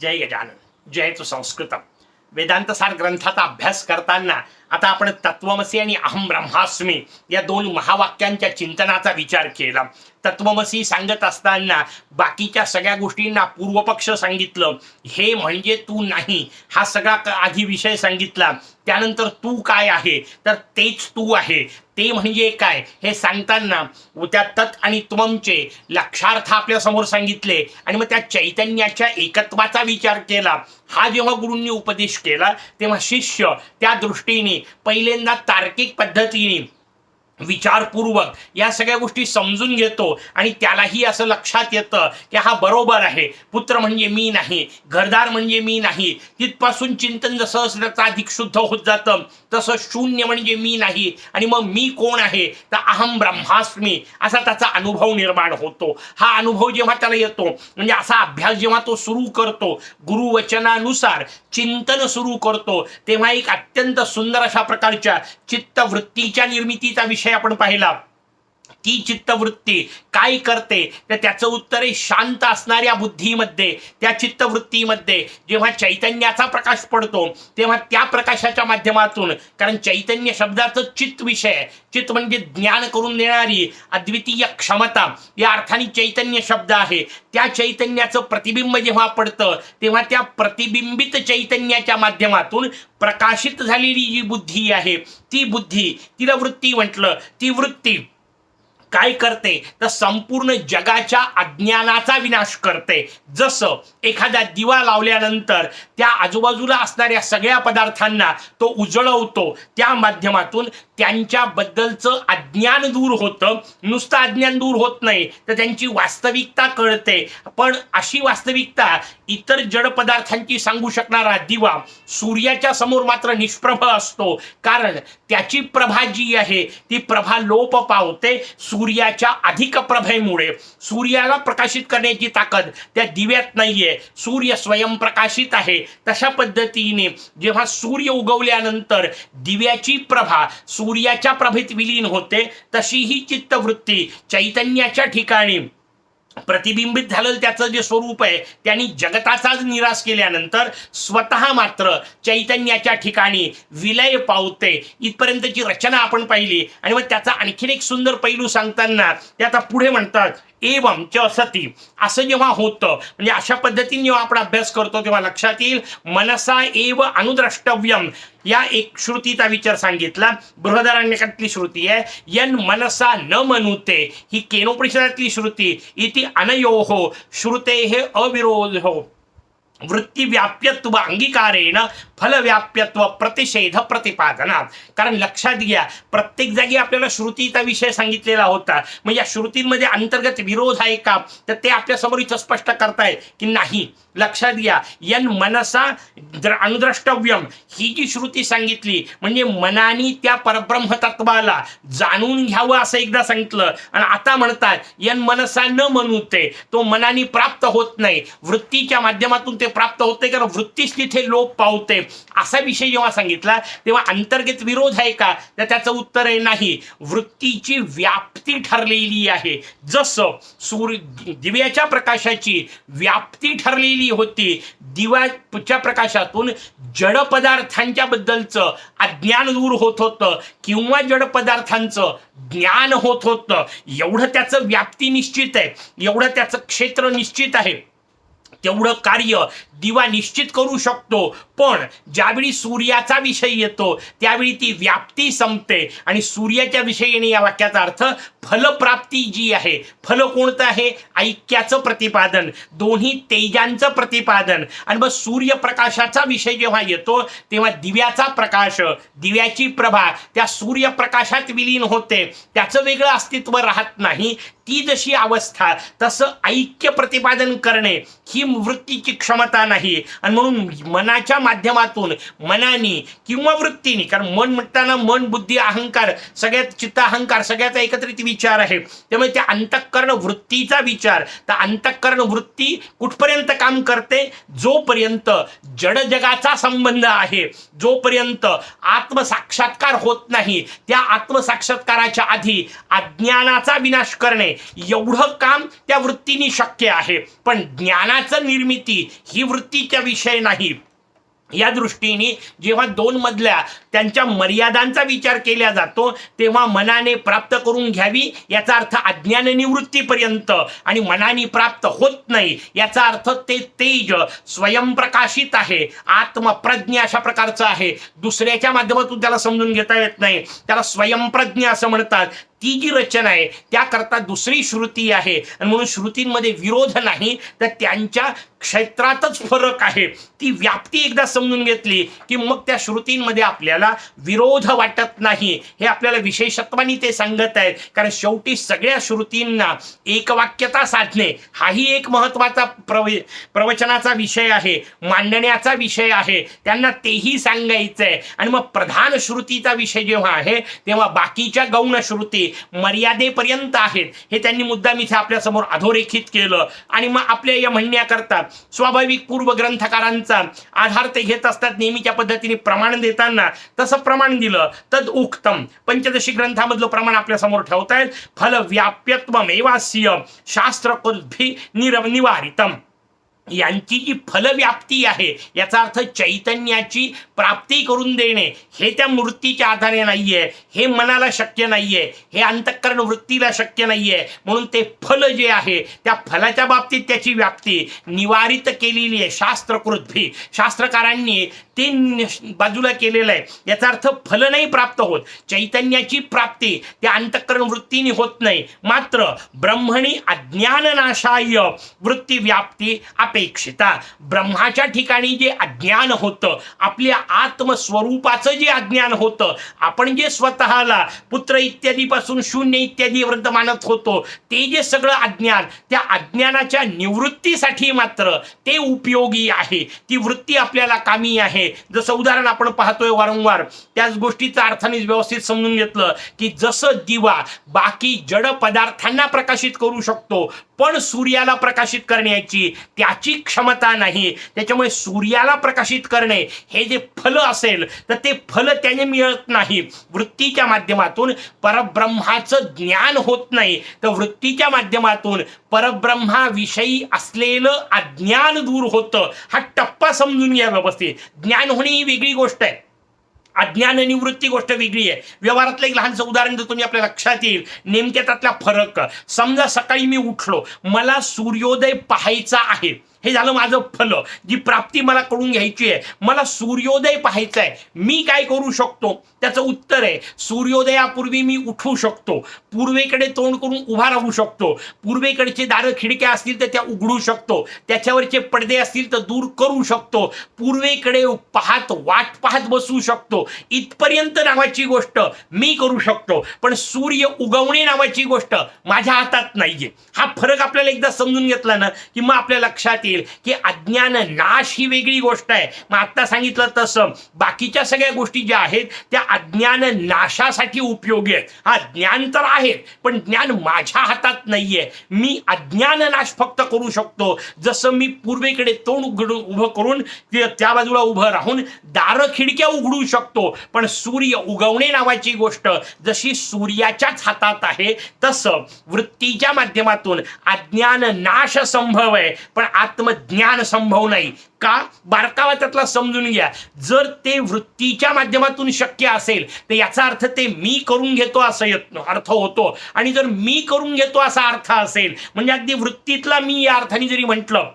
जय गजानन. जयतु संस्कृतम वेदांतसार ग्रंथाचा अभ्यास करताना आता आपण तत्वमसी आणि अहम ब्रह्मास्मी या दोन महावाक्यांच्या चिंतनाचा विचार केला. तत्वमसी सांगत असताना बाकीच्या सगळ्या गोष्टींना पूर्वपक्ष सांगितलं. हे म्हणजे तू नाही. हा सगळा आधी विषय सांगितला. त्यानंतर तू काय आहे? तर तेच तू आहे. ते म्हणजे काय? हे सांगताना त्या तत् आणि त्वमचे लक्षार्थ आपल्यासमोर सांगितले. आणि मग त्या चैतन्याच्या एकत्वाचा विचार केला. हा जेव्हा गुरूंनी उपदेश केला तेव्हा शिष्य त्या दृष्टीने पहिल्यांदा तार्किक पद्धतीने विचारपूर्वक या सगळ्या गोष्टी समजून घेतो आणि त्यालाही असं लक्षात येतं की हा बरोबर आहे. पुत्र म्हणजे मी नाही घरदार म्हणजे मी नाही. तिथपासून चिंतन जसं अधिक शुद्ध होत जातं तसं शून्य म्हणजे मी नाही. आणि मग मी कोण आहे? तर अहम ब्रह्मास्मी. असा त्याचा अनुभव निर्माण होतो. हा अनुभव जेव्हा त्याला येतो म्हणजे असा अभ्यास जेव्हा तो सुरू करतो गुरुवचनानुसार चिंतन सुरू करतो तेव्हा एक अत्यंत सुंदर अशा प्रकारच्या चित्तवृत्तीच्या निर्मितीचा विषय आपण पाहिला. ती चित्तवृत्ती काय करते तर त्याचं उत्तर आहे शांत असणाऱ्या बुद्धीमध्ये. त्या चित्तवृत्तीमध्ये जेव्हा चैतन्याचा प्रकाश पडतो तेव्हा त्या प्रकाशाच्या माध्यमातून कारण चैतन्य शब्दाचं चित्त विषय चित्त म्हणजे ज्ञान करून देणारी अद्वितीय क्षमता या अर्थाने चैतन्य शब्द आहे. त्या चैतन्याचं प्रतिबिंब जेव्हा पडतं तेव्हा त्या प्रतिबिंबित चैतन्याच्या माध्यमातून प्रकाशित झालेली जी बुद्धी आहे ती बुद्धी तिला वृत्ती म्हटलं ती वृत्ती काय करते? तर संपूर्ण जगाच्या अज्ञानाचा विनाश करते. जसं एखादा दिवा लावल्यानंतर त्या आजूबाजूला असणाऱ्या सगळ्या पदार्थांना तो उजळवतो त्या माध्यमातून त्यांच्याबद्दलचं अज्ञान दूर होतं. नुसतं अज्ञान दूर होत नाही तर त्यांची वास्तविकता कळते. पण अशी वास्तविकता इतर जड पदार्थांची सांगू शकणारा दिवा सूर्याच्या समोर मात्र निष्प्रभ असतो. कारण त्याची प्रभा जी आहे ती प्रभा लोप पावते. सूर्याच्या अधिक प्रभेमुळे सूर्याला प्रकाशित करण्याची ताकद त्या दिव्यात नाहीये. सूर्य स्वयंप्रकाशित आहे. तशा पद्धतीने जेव्हा सूर्य उगवल्यानंतर दिव्याची प्रभा सूर्याच्या प्रभेत विलीन होते तशी ही चित्तवृत्ती चैतन्याच्या ठिकाणी प्रतिबिंबित झालेलं त्याचं जे स्वरूप आहे त्यांनी जगताचाच निराश केल्यानंतर स्वतः मात्र चैतन्याच्या ठिकाणी विलय पावते. इथपर्यंतची रचना आपण पाहिली. आणि मग त्याचा आणखीन एक सुंदर पैलू सांगताना ते आता पुढे म्हणतात एवं च सती. असं जेव्हा होतं म्हणजे अशा पद्धतीने जेव्हा आपण अभ्यास करतो तेव्हा लक्षात येईल मनसा एव अनुद्रष्टव्यम. या एक श्रुतीचा विचार सांगितला. बृहदारण्यकातली श्रुती आहे. यन मनसा न मनुते. ही केनोपरिषदातली श्रुती. इति अनयोहो श्रुते हे अविरोध हो. वृत्ती व्याप्यत्व अंगीकारेण फलव्याप्यत्व प्रतिषेध प्रतिपादनात. कारण लक्षात घ्या प्रत्येक जागी आपल्याला श्रुतीचा विषय सांगितलेला होता. मग या श्रुतींमध्ये अंतर्गत विरोध आहे का? तर ते आपल्यासमोर इथं स्पष्ट करताय की नाही. लक्षात घ्या यन मनसा अनुद्रष्टव्यम. ही जी श्रुती सांगितली म्हणजे मनाने त्या परब्रह्म तत्वाला जाणून घ्यावं असं एकदा सांगितलं. आणि आता म्हणतात यन मनसा न म्हणूते तो मनाने प्राप्त होत नाही. वृत्तीच्या माध्यमातून ते प्राप्त होते कारण वृत्तीच तिथे लोप पावते. असा विषय जेव्हा सांगितला तेव्हा अंतर्गत विरोध आहे का? तर त्याचं उत्तर आहे नाही. वृत्तीची व्याप्ती ठरलेली आहे. जसं सूर्य दिव्याच्या प्रकाशाची व्याप्ती ठरलेली होती दिव्याच्या प्रकाशातून जड पदार्थांच्या बद्दलचं अज्ञान दूर होत होतं किंवा जड पदार्थांचं ज्ञान होत होतं. एवढं त्याचं व्याप्ती निश्चित आहे. एवढं त्याचं क्षेत्र निश्चित आहे. तेवढं कार्य दिवा निश्चित करू शकतो. पण ज्यावेळी सूर्याचा विषय येतो त्यावेळी ती व्याप्ती संपते. आणि सूर्याच्या विषयीने या वाक्याचा अर्थ फलप्राप्ती जी आहे फल कोणतं आहे? ऐक्याचं प्रतिपादन दोन्ही तेजांचं प्रतिपादन. आणि मग सूर्यप्रकाशाचा विषय जेव्हा येतो तेव्हा दिव्याचा प्रकाश दिव्याची प्रभा त्या सूर्यप्रकाशात विलीन होते. त्याचं वेगळं अस्तित्व राहत नाही. ती जशी अवस्था तसं ऐक्य प्रतिपादन करणे ही वृत्तीची क्षमता नाही. आणि म्हणून मनाच्या माध्यमातून मनाने किंवा वृत्तीने कारण मन म्हणताना मन बुद्धी अहंकार सगळ्यात चित्त अहंकार सगळ्याचा एकत्रित विचार आहे. त्यामुळे त्या अंतःकरण वृत्तीचा विचार तर अंतःकरण वृत्ती कुठपर्यंत काम करते? जोपर्यंत जड जगाचा संबंध आहे जोपर्यंत आत्मसाक्षात्कार होत नाही त्या आत्मसाक्षात्काराच्या आधी अज्ञानाचा विनाश करणे एवढं काम त्या वृत्तीने शक्य आहे. पण ज्ञानाचं निर्मिती ही वृत्तीचा विषय नाही. या दृष्टीने जेव्हा दोन मधल्या त्यांच्या मर्यादांचा विचार केला जातो तेव्हा मनाने प्राप्त करून घ्यावी याचा अर्थ अज्ञान निवृत्तीपर्यंत. आणि मनाने प्राप्त होत नाही याचा अर्थ ते तेज स्वयंप्रकाशित आहे आत्मप्रज्ञा अशा प्रकारचं आहे. दुसऱ्याच्या माध्यमातून त्याला समजून घेता येत नाही. त्याला स्वयंप्रज्ञा असं म्हणतात. ती जी रचना आहे त्याकरता दुसरी श्रुती आहे. आणि म्हणून श्रुतींमध्ये विरोध नाही तर त्यांच्या क्षेत्रातच फरक आहे. ती व्याप्ती एकदा समजून घेतली की मग त्या श्रुतींमध्ये आपल्याला विरोध वाटत नाही. हे आपल्याला विशेषत्वाने ते सांगत आहेत. कारण शेवटी सगळ्या श्रुतींना एकवाक्यता साधणे हाही एक महत्त्वाचा प्रव प्रवचनाचा विषय आहे मांडण्याचा विषय आहे. त्यांना तेही सांगायचं आहे आणि मग प्रधान श्रुतीचा विषय जेव्हा आहे तेव्हा बाकीच्या गौण श्रुती मर्यादेपर्यंत आहेत. हे त्यांनी मुद्दाम इथे आपल्यासमोर अधोरेखित केलं. आणि मग आपल्या या म्हणण्याकरता स्वाभाविक पूर्व ग्रंथकारांचा आधार ते घेत असतात नेहमीच्या पद्धतीने प्रमाण देताना. तसं प्रमाण दिलं तद उक्तम. पंचदशी ग्रंथामधलं प्रमाण आपल्यासमोर ठेवता येईल. फल व्याप्यत्वमेवास्य शास्त्र निर निवारितम यांची जी फलव्याप्ती आहे याचा अर्थ चैतन्याची प्राप्ती करून देणे हे त्या मूर्तीच्या आधारे नाहीये हे मनाला शक्य नाहीये हे अंतःकरण वृत्तीला शक्य नाहीये म्हणून ते फल जे आहे त्या फलाच्या बाबतीत त्याची व्याप्ती निवारित केलेली आहे शास्त्रकृत भी शास्त्रकारांनी ते बाजूला केलेलं आहे. याचा अर्थ फल नाही प्राप्त होत चैतन्याची प्राप्ती त्या अंतःकरण वृत्तीने होत नाही. मात्र ब्रह्मणी अज्ञाननाशाय वृत्ती व्याप्ती अपेक्षिता ब्रह्माच्या ठिकाणी जे अज्ञान होतं आपल्या आत्मस्वरूपाचं जे अज्ञान होतं आपण जे स्वतःला पुत्र इत्यादीपासून शून्य इत्यादी वृद्ध मानत होतो ते जे सगळं अज्ञान त्या अज्ञानाच्या निवृत्तीसाठी मात्र ते उपयोगी आहे. ती वृत्ती आपल्याला कामी आहे. जसं उदाहरण आपण पाहतोय वारंवार त्याच गोष्टीचा अर्थाने व्यवस्थित समजून घेतलं की जसं दिवा बाकी जड पदार्थांना प्रकाशित करू शकतो पण सूर्याला प्रकाशित करण्याची त्याची क्षमता नाही. त्याच्यामुळे सूर्याला प्रकाशित करणे हे जे फल असेल तर ते फल त्याने मिळत नाही. वृत्तीच्या माध्यमातून परब्रह्माचं ज्ञान होत नाही. तर वृत्तीच्या माध्यमातून परब्रह्माविषयी असलेलं अज्ञान दूर होतं. हा टप्पा समजून घ्या व्यवस्थित. ज्ञान होणे ही वेगळी गोष्ट आहे. अज्ञान निवृत्ती गोष्ट वेगळी आहे. व्यवहारातलं एक लहानसं उदाहरण देतो मी आपल्या लक्षात येईल. नेमक्या त्यातला फरक. समजा सकाळी मी उठलो. मला सूर्योदय पाहायचा आहे. हे झालं माझं फल. जी प्राप्ती मला करून घ्यायची आहे मला सूर्योदय पाहायचा आहे मी काय करू शकतो? त्याचं उत्तर आहे सूर्योदयापूर्वी मी उठू शकतो. पूर्वेकडे तोंड करून उभा राहू शकतो. पूर्वेकडचे दारं खिडक्या असतील तर त्या उघडू शकतो. त्याच्यावरचे पडदे असतील तर दूर करू शकतो. पूर्वेकडे पाहत वाट पाहत बसू शकतो. इथपर्यंत नावाची गोष्ट मी करू शकतो. पण सूर्य उगवणे नावाची गोष्ट माझ्या हातात नाहीये. हा फरक आपल्याला एकदा समजून घेतला ना की मग आपल्या लक्षात येईल. की अज्ञान नाश ही वेगळी गोष्ट आहे. मग आता सांगितलं तसं. बाकीच्या सगळ्या गोष्टी ज्या आहेत त्या अज्ञान नाशासाठी उपयोगी आहेत. हा ज्ञान तर आहे पण ज्ञान माझ्या हातात नाहीये. मी अज्ञान नाश फक्त करू शकतो. जसं मी पूर्वेकडे तोंड उघडून उभं करून त्या बाजूला उभं राहून दार खिडक्या उघडू शकतो. पण सूर्य उगवणे नावाची गोष्ट जशी सूर्याच्याच हातात आहे तसं वृत्तीच्या माध्यमातून अज्ञान नाश संभव आहे. पण आत्मज्ञान संभव नाही. का? बारकावा त्यातला समजून घ्या. जर ते वृत्तीच्या माध्यमातून शक्य असेल तर याचा अर्थ ते मी करून घेतो असा यत्न अर्थ होतो. आणि जर मी करून घेतो असा अर्थ असेल म्हणजे अगदी वृत्तीतला मी या अर्थाने जरी म्हटलं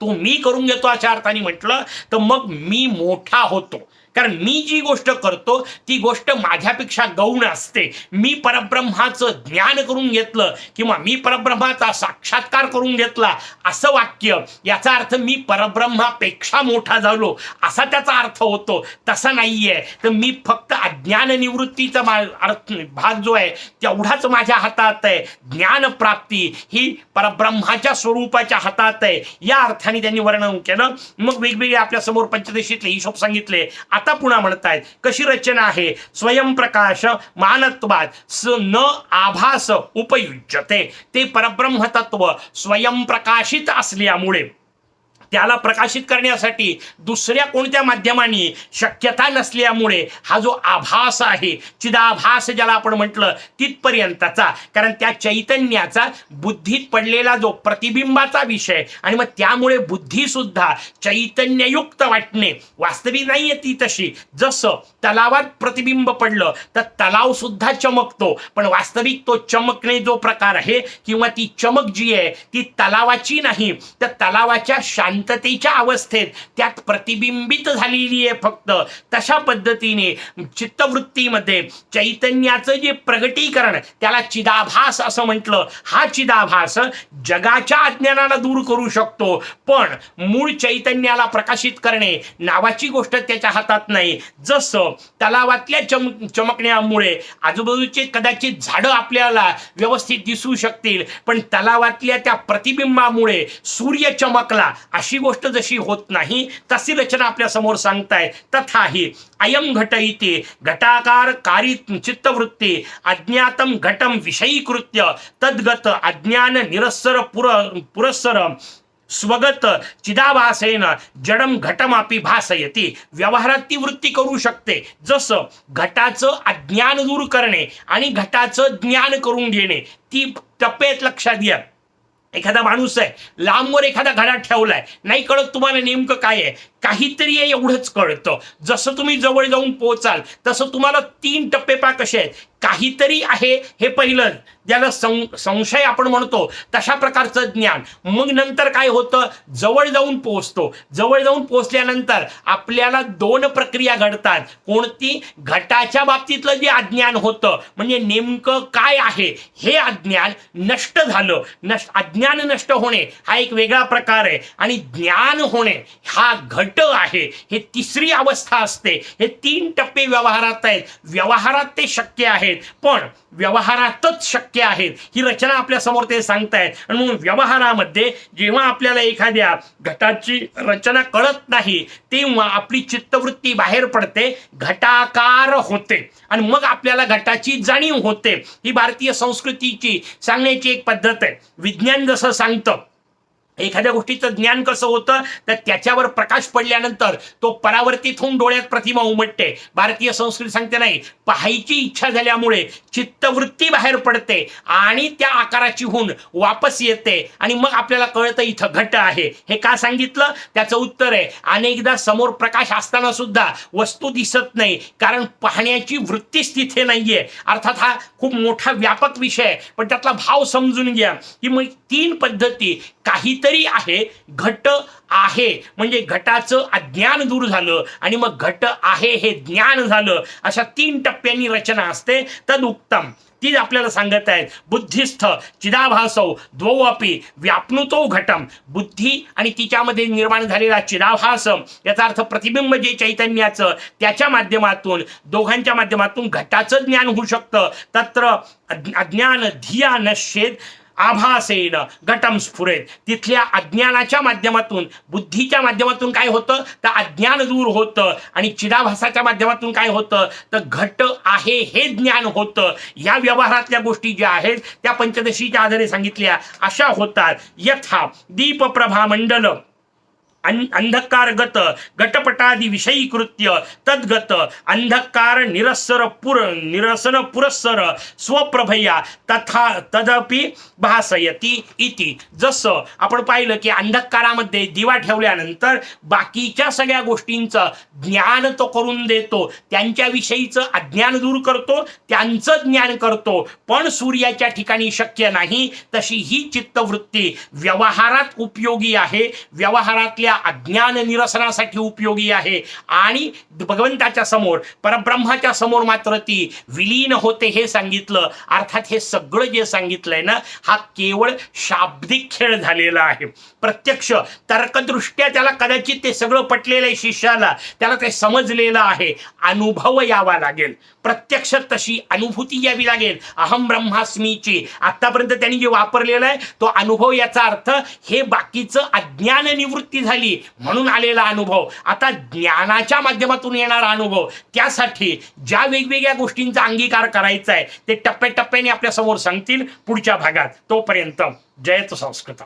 तो मी करून घेतो अशा अर्थाने म्हटलं तर मग मी मोठा होतो. कारण मी जी गोष्ट करतो ती गोष्ट माझ्यापेक्षा गौण असते. मी परब्रह्माचं ज्ञान करून घेतलं किंवा मी परब्रह्माचा साक्षात्कार करून घेतला असं वाक्य याचा अर्थ मी परब्रह्मापेक्षा मोठा झालो असा त्याचा अर्थ होतो. तसा नाहीये. तर मी फक्त अज्ञान निवृत्तीचा मा- अर्थ भाग जो आहे तेवढाच माझ्या हातात आहे. ज्ञान प्राप्ती ही परब्रह्माच्या स्वरूपाच्या हातात आहे. या अर्थाने त्यांनी वर्णन केलं. मग वेगवेगळे आपल्यासमोर पंचदशीतले हिशोब सांगितले. आता पुन्हा म्हणतायत कशी रचना आहे? स्वयंप्रकाश मानत्वात स न आभास उपयुज्यते. ते परब्रह्म तत्व स्वयंप्रकाशित असल्यामुळे त्याला प्रकाशित करण्यासाठी दुसऱ्या कोणत्या माध्यमांनी शक्यता नसल्यामुळे हा जो आभास आहे चिदाभास ज्याला आपण म्हटलं तिथपर्यंतचा कारण त्या चैतन्याचा बुद्धीत पडलेला जो प्रतिबिंबाचा विषय आणि मग त्यामुळे बुद्धी सुद्धा चैतन्ययुक्त वाटणे वास्तविक नाहीये ती तशी. जसं तलावात प्रतिबिंब पडलं तर तलाव सुद्धा चमकतो पण वास्तविक तो चमकणे जो प्रकार आहे किंवा ती चमक जी आहे ती तलावाची नाही तर तलावाच्या शांत शांततेच्या अवस्थेत त्यात प्रतिबिंबित झालेली आहे फक्त. तशा पद्धतीने चित्तवृत्तीमध्ये चैतन्याचं जे प्रगटीकरण त्याला चिदाभास असं म्हटलं. हा चिदाभास जगाच्या अज्ञानाला दूर करू शकतो. पण मूळ चैतन्याला प्रकाशित करणे नावाची गोष्ट त्याच्या हातात नाही. जसं तलावातल्या चम चमकण्यामुळे आजूबाजूचे कदाचित झाडं आपल्याला व्यवस्थित दिसू शकतील पण तलावातल्या त्या प्रतिबिंबामुळे सूर्य चमकला अशी गोष्ट जशी होत नाही तशी रचना आपल्यासमोर सांगताय. तथाही अयम घट इति घटाकार कारी चित्तवृत्ती अज्ञातम घटम विषयीकृत्य तद्गत अज्ञान निरस्सर पुर पुरस्सर स्वगत चिदाभासेन जडम घटमापी भासयती. व्यवहारात ती वृत्ती करू शकते. जसं घटाचं अज्ञान दूर करणे आणि घटाचं ज्ञान करून घेणे ती टप्पे लक्षात घ्या. एखादा माणूस आहे लांबवर एखादा घरात ठेवलाय नाही कळत तुम्हाला नेमकं काय आहे. काहीतरी आहे एवढंच कळतं. जसं तुम्ही जवळ जाऊन पोहोचाल तसं तुम्हाला तीन टप्पे पा कसे आहेत. काहीतरी आहे हे पहिलं. ज्याला सं संशय आपण म्हणतो तशा प्रकारचं ज्ञान. मग नंतर काय होतं? जवळ जाऊन पोहोचतो. जवळ जाऊन पोहोचल्यानंतर आपल्याला दोन प्रक्रिया घडतात. कोणती? घटाच्या बाबतीतलं जे अज्ञान होतं. म्हणजे नेमकं काय आहे? हे अज्ञान नष्ट झालं. नष्ट अज्ञान नष्ट होणे हा एक वेगळा प्रकार आहे. आणि ज्ञान होणे हा घट आहे. हे तिसरी अवस्था असते. हे तीन टप्पे व्यवहारात आहेत. व्यवहारात ते शक्य आहेत. पण व्यवहारातच शक्य आहेत. ही रचना आपल्यासमोर ते सांगतायत. आणि म्हणून व्यवहारामध्ये जेव्हा आपल्याला एखाद्या घटाची रचना कळत नाही तेव्हा आपली चित्तवृत्ती बाहेर पडते. घटाकार होते. आणि मग आपल्याला घटाची जाणीव होते. ही भारतीय संस्कृतीची सांगण्याची एक पद्धत आहे. विज्ञान जसं सांगतं एखाद्या गोष्टीचं ज्ञान कसं होतं तर त्याच्यावर प्रकाश पडल्यानंतर तो परावर्तित होऊन डोळ्यात प्रतिमा उमटते. भारतीय संस्कृती सांगते नाही पाहायची इच्छा झाल्यामुळे चित्तवृत्ती बाहेर पडते आणि त्या आकाराची होऊन वापस येते. आणि मग आपल्याला कळतं इथं घट आहे. हे का सांगितलं? त्याचं उत्तर आहे अनेकदा समोर प्रकाश असताना सुद्धा वस्तू दिसत नाही कारण पाहण्याची वृत्तीच तिथे नाहीये. अर्थात हा खूप मोठा व्यापक विषय आहे. पण त्यातला भाव समजून घ्या की मग तीन पद्धती काही काहीतरी आहे घट आहे. म्हणजे घटाचं अज्ञान दूर झालं आणि मग घट आहे हे ज्ञान झालं. अशा तीन टप्प्यांनी रचना असते. तद उत्तम ती आपल्याला सांगत आहेत बुद्धिस्थ चिदाभासौ द्वौ अपि व्यापनुतो घटम. बुद्धी आणि तिच्यामध्ये निर्माण झालेला चिदाभास याचा अर्थ प्रतिबिंब जे चैतन्याचं त्याच्या माध्यमातून दोघांच्या माध्यमातून घटाचं ज्ञान होऊ शकतं. तत्र अज्ञान धिया आभास आभासेन घटम स्फुरेत. तिथल्या अज्ञानाच्या माध्यमातून बुद्धीच्या माध्यमातून काय होतं? तर अज्ञान दूर होतं. आणि चिडाभासाच्या माध्यमातून काय होतं? तर घट आहे हे ज्ञान होतं. या व्यवहारातल्या गोष्टी ज्या आहेत त्या पंचदशीच्या आधारे सांगितल्या. अशा होतात. यथा दीपप्रभा मंडल अंधकारगत गटपटादी विषयीकृत्य तद्गत अंधकार निरस्सर पुर निरसन पुरस्सर स्वप्रभया तथा तदपि भासयती इति. जसं आपण पाहिलं की अंधकारामध्ये दिवा ठेवल्यानंतर बाकीच्या सगळ्या गोष्टींचं ज्ञान तो करून देतो. त्यांच्याविषयीचं अज्ञान दूर करतो त्यांचं ज्ञान करतो. पण सूर्याच्या ठिकाणी शक्य नाही तशी ही चित्तवृत्ती व्यवहारात उपयोगी आहे. व्यवहारातल्या अज्ञान निरसनासाठी उपयोगी आहे. आणि भगवंताच्या समोर परब्रह्माच्या समोर मात्र ती विलीन होते हे सांगितलं. अर्थात हे सगळं जे सांगितलंय ना हा केवळ शाब्दिक खेळ झालेला आहे. प्रत्यक्ष तर्कदृष्ट्या त्याला कदाचित ते सगळं पटलेलं आहे शिष्याला. त्याला ते समजलेलं आहे. अनुभव यावा लागेल. प्रत्यक्ष तशी अनुभूती यावी लागेल. अहम ब्रह्मास्मीची. आतापर्यंत त्यांनी जे वापरलेलं आहे तो अनुभव याचा अर्थ हे बाकीचं अज्ञान निवृत्ती झाली म्हणून आलेला अनुभव. आता ज्ञानाच्या माध्यमातून येणारा अनुभव. त्यासाठी ज्या वेगवेगळ्या गोष्टींचा अंगीकार करायचा आहे ते टप्प्याटप्प्याने आपल्यासमोर सांगतील पुढच्या भागात. तोपर्यंत जयत संस्कृतम.